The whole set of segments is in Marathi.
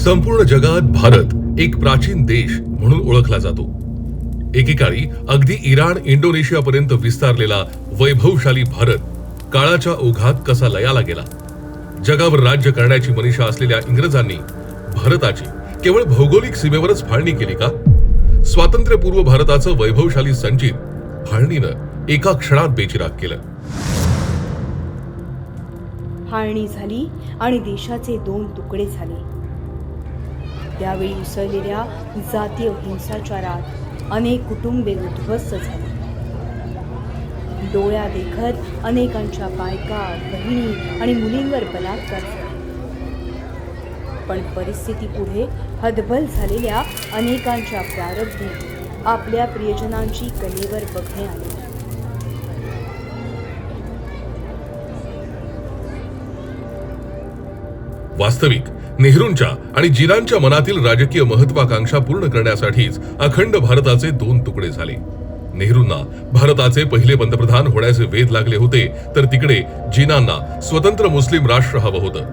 संपूर्ण जगात भारत एक प्राचीन देश म्हणून ओळखला जातो. एकेकाळी अगदी इराण इंडोनेशियापर्यंत विस्तारलेला वैभवशाली भारत काळाच्या ओघात कसा लयाला गेला? जगावर राज्य करण्याची मनीषा असलेल्या इंग्रजांनी भारताची केवळ भौगोलिक सीमेवरच फाळणी केली का? स्वातंत्र्यपूर्व भारताचं वैभवशाली संचित फाळणीनं एका क्षणात बेचिराग केलं. फाळणी झाली आणि देशाचे दोन तुकडे झाले. त्यावेळी उसळलेल्या जातीय हिंसाचारात अनेक कुटुंबे उद्ध्वस्त झाली. डोळ्या देखत अनेकांच्या बायका बहिणी आणि मुलींवर बलात्कार झाले. पण परिस्थिती पुढे हतबल झालेल्या अनेकांच्या प्रारब्धी आपल्या प्रियजनांची कलेवर बघणे आले. वास्तविक नेहरूंच्या आणि जिनांच्या मनातील राजकीय महत्वाकांक्षा पूर्ण करण्यासाठीच अखंड भारताचे दोन तुकडे झाले. नेहरूंना भारताचे पहिले पंतप्रधान होण्याचे वेध लागले होते तर तिकडे जिनांना स्वतंत्र मुस्लिम राष्ट्र हवं होतं.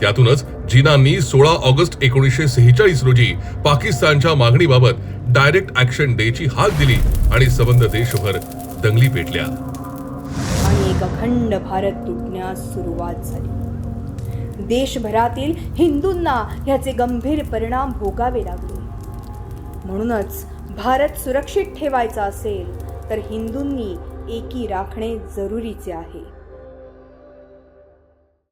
त्यातूनच जिनांनी सोळा ऑगस्ट एकोणीसशे सेहेचाळीस रोजी पाकिस्तानच्या मागणीबाबत डायरेक्ट ऍक्शन डेची हाक दिली आणि सबंध देशभर दंगली पेटल्या. आणि एक अखंड भारत तुटण्यास सुरुवात झाली. देशभरातील हिंदूंना ह्याचे गंभीर परिणाम भोगावे लागले. म्हणूनच भारत सुरक्षित ठेवायचा असेल तर हिंदूंनी एकी राखणे जरुरीचे आहे.